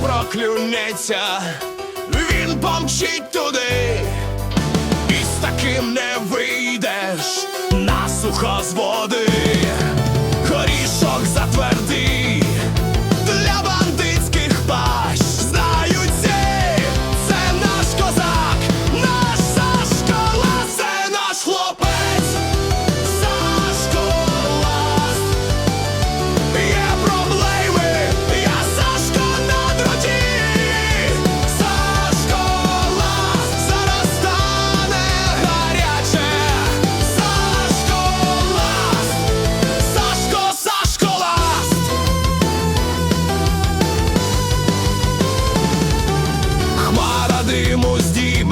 зупиниться, він помчить туди, і з таким не вийдеш. На сухо з води.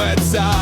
words are